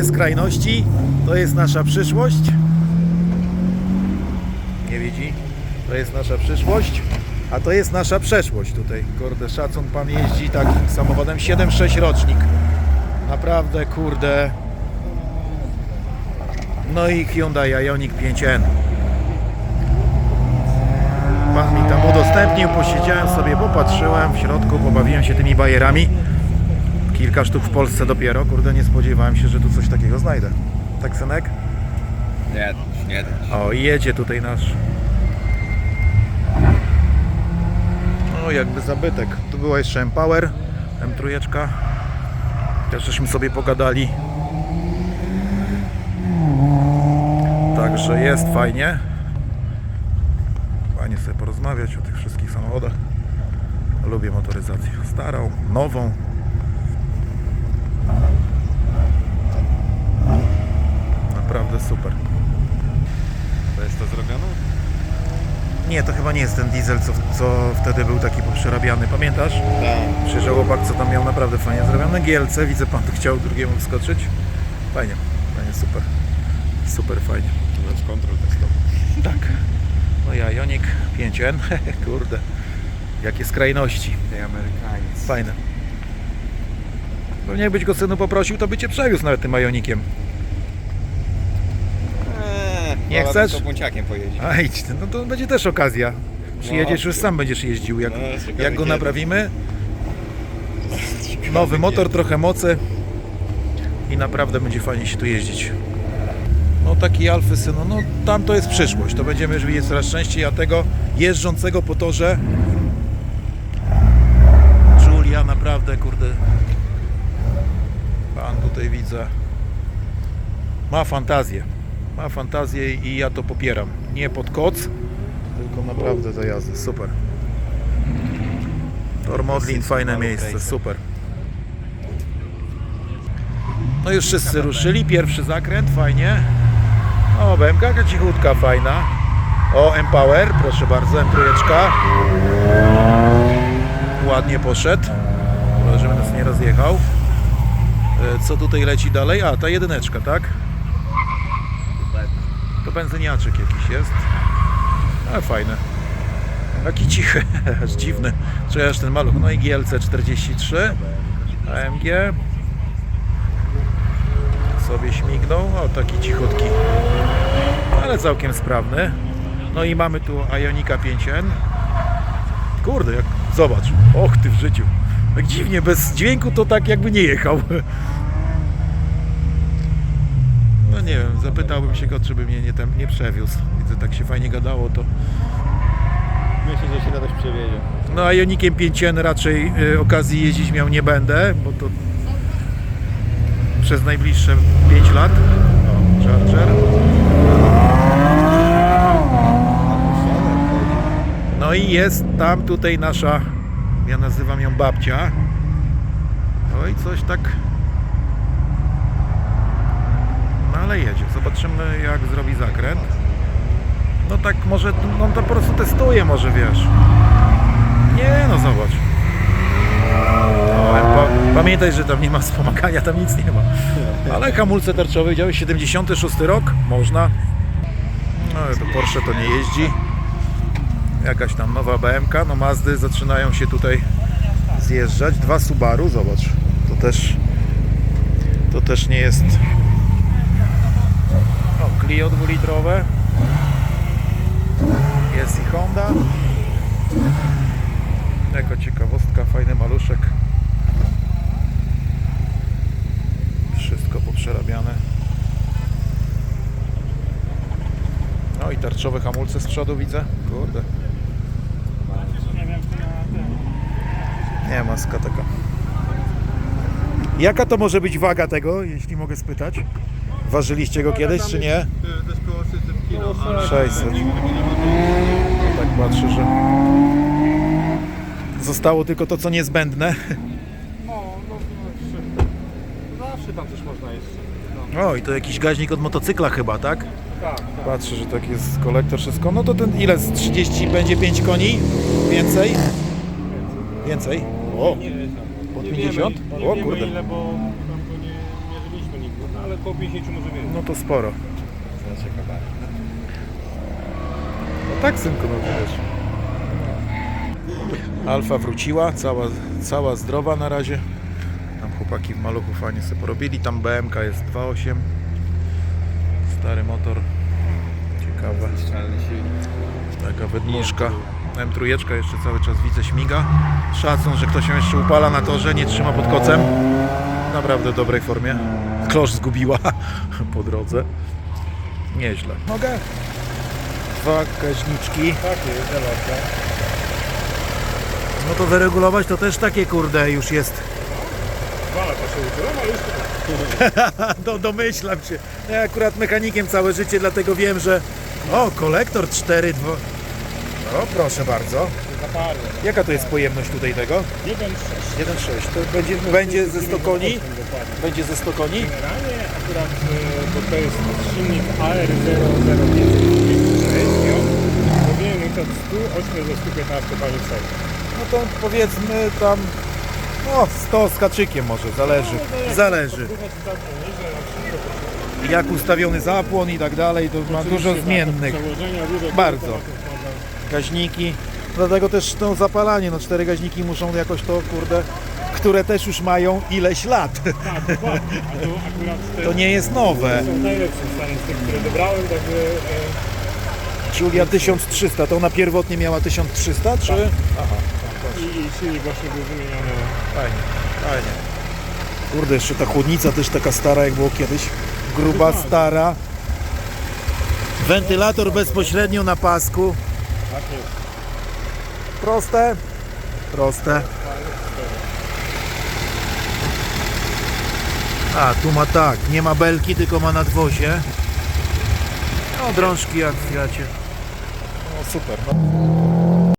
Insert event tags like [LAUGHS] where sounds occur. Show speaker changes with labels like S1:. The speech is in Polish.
S1: jest skrajności, to jest nasza przyszłość. Nie widzi? To jest nasza przyszłość, a to jest nasza przeszłość tutaj. Kurde, szacun, pan jeździ takim samochodem 7.6 rocznik. Naprawdę, kurde. No i Hyundai Ioniq 5N. Pan mi tam udostępnił, posiedziałem sobie, popatrzyłem w środku, pobawiłem się tymi bajerami. Kilka sztuk w Polsce dopiero, kurde, nie spodziewałem się, że tu coś takiego znajdę. Tak, synek?
S2: Nie, nie.
S1: O, jedzie tutaj nasz. No, jakby zabytek. Tu była jeszcze Empower, M3. Też żeśmy sobie pogadali. Także jest fajnie. Fajnie sobie porozmawiać o tych wszystkich samochodach. Lubię motoryzację starą, nową. Naprawdę super.
S2: To jest to zrobione?
S1: Nie, to chyba nie jest ten diesel, co, co wtedy był taki poprzerabiany. Pamiętasz?
S2: Tak.
S1: Przyjeżdżał chłopak, co tam miał naprawdę fajnie zrobione. GLC, widzę, pan tu chciał drugiemu wskoczyć. Fajnie, fajnie, super. Super fajnie.
S2: Bez kontrol testowy. [LAUGHS]
S1: Tak. No ja, Jonik 5N, [LAUGHS] kurde. Jakie skrajności.
S2: Tej Amerykańcy.
S1: Fajne. Pewnie jakbyś go synu poprosił, to by cię przewiózł nawet tym Ionikiem.
S2: Eee,
S1: Nie chcesz?
S2: to bunciakiem pojeździć.
S1: A idź, no to będzie też okazja. Przyjedziesz, już sam będziesz jeździł. Jak,
S2: No,
S1: jak go
S2: kiedy.
S1: naprawimy, nowy motor, trochę mocy i naprawdę będzie fajnie się tu jeździć. No taki Alfy synu, no tam to jest przyszłość, to będziemy już widzieć coraz częściej, a tego jeżdżącego po torze Julia naprawdę, kurde pan tutaj widzę ma fantazję ma fantazję i ja to popieram nie pod koc tylko naprawdę za jazdy, super Tor Modlin, fajne miejsce, super no już wszyscy ruszyli, pierwszy zakręt, fajnie. O, BMK cichutka, fajna. O, Empower, proszę bardzo, M3. Ładnie poszedł. Chyba, żeby nas nie rozjechał. E, Co tutaj leci dalej? A, ta jedyneczka, tak? To benzyniaczek jakiś jest. Ale fajne. Taki cichy, [LAUGHS] aż dziwny. Aż ten maluch. No i GLC 43. AMG sobie śmignął. O, taki cichutki. Ale całkiem sprawny. No i mamy tu Ionika 5N. Kurde, jak zobacz. Och ty w życiu. Tak dziwnie, bez dźwięku to tak jakby nie jechał. No nie wiem, zapytałbym się go, czy by mnie nie, tam, nie przewiózł. Widzę, tak się fajnie gadało, to
S2: Myślę, że się kiedyś przewiezie.
S1: no a Ionikiem 5N raczej y, okazji jeździć miał nie będę, bo to przez najbliższe 5 lat. O, Charger. No i jest tam tutaj nasza, ja nazywam ją babcia. Oj, coś tak. No ale jedzie. Zobaczymy jak zrobi zakręt. No tak może, no to po prostu testuje może, wiesz. Nie no, zobacz. Pa, pamiętaj, że tam nie ma wspomagania, tam nic nie ma. Ale hamulce tarczowe, widziałeś, 76 rok, można. No to Porsche to nie jeździ. Jakaś tam nowa BMK, no Mazdy zaczynają się tutaj zjeżdżać. Dwa Subaru, zobacz. To też to też nie jest Clio dwulitrowe. Jest i Honda. Jako ciekawostka, fajny maluszek. Wszystko poprzerabiane. No i tarczowe hamulce z przodu widzę. Kurde. Nie, maska taka. Jaka to może być waga tego, jeśli mogę spytać? Ważyliście go kiedyś, czy nie?
S2: To jest koło 600 kg.
S1: 600. Tak patrzę, że zostało tylko to, co niezbędne.
S2: No, no, zawsze tam też można jeszcze.
S1: O, i to jakiś gaźnik od motocykla chyba, tak?
S2: Tak, tak.
S1: Patrzę, że tak jest kolektor, wszystko. No to ten ile? Z 30 będzie 5 koni? Więcej? Więcej? O, pod
S2: nie
S1: 50?
S2: Wiemy, nie
S1: O kurde.
S2: Około 50 może mieć.
S1: No to sporo.
S2: Znaczy kabary.
S1: No tak, synku, no wiesz. Alfa wróciła, cała, cała zdrowa na razie. Tam chłopaki w maluchu fajnie sobie porobili. Tam BMK jest 2.8. Stary motor. Ciekawe. Taka wydmuszka. M3 jeszcze cały czas widzę śmiga. Szacun, że ktoś ją jeszcze upala na torze, nie trzyma pod kocem. Naprawdę w dobrej formie. Klosz zgubiła [LAUGHS] po drodze. Nieźle. Mogę? Dwa gaźniczki.
S2: Takie zalewka.
S1: No to wyregulować to też takie kurde już jest.
S2: Dwa lata się uczyłem, ale już to [LAUGHS]
S1: No domyślam się. No Ja akurat mechanikiem całe życie, dlatego wiem, że... O, kolektor 4, 2... No proszę bardzo. Jaka to jest pojemność tutaj tego?
S2: 1,6.
S1: 1,6. To będzie, będzie ze 100 koni? Będzie ze 100 koni?
S2: Generalnie akurat, e, bo to jest silnik AR00536 i on powinien mieć od 108 do 115 koni w serii.
S1: No to powiedzmy tam... No 100 z kaczykiem może, zależy. Zależy. Jak ustawiony zapłon i tak dalej, to ma dużo zmiennych.
S2: Przełożenia, dużo
S1: Bardzo. gaźniki. Dlatego też to zapalanie, no cztery gaźniki muszą jakoś to, kurde, które też już mają ileś lat.
S2: Tak, dokładnie. A to akurat te
S1: To nie jest nowe.
S2: są w stanie z tych, które dobrałem, także e,
S1: Julia 1300, to ona pierwotnie miała 1300, czy? Aha,
S2: i, i silnik właśnie był wymieniony.
S1: fajnie, fajnie. Kurde, jeszcze ta chłodnica też taka stara jak było kiedyś. Gruba, stara. Wentylator bezpośrednio na pasku.
S2: Tak jest.
S1: Proste? Proste. A, tu ma tak, nie ma belki, tylko ma nadwozie. No, drążki jak w Fiacie. No super. No.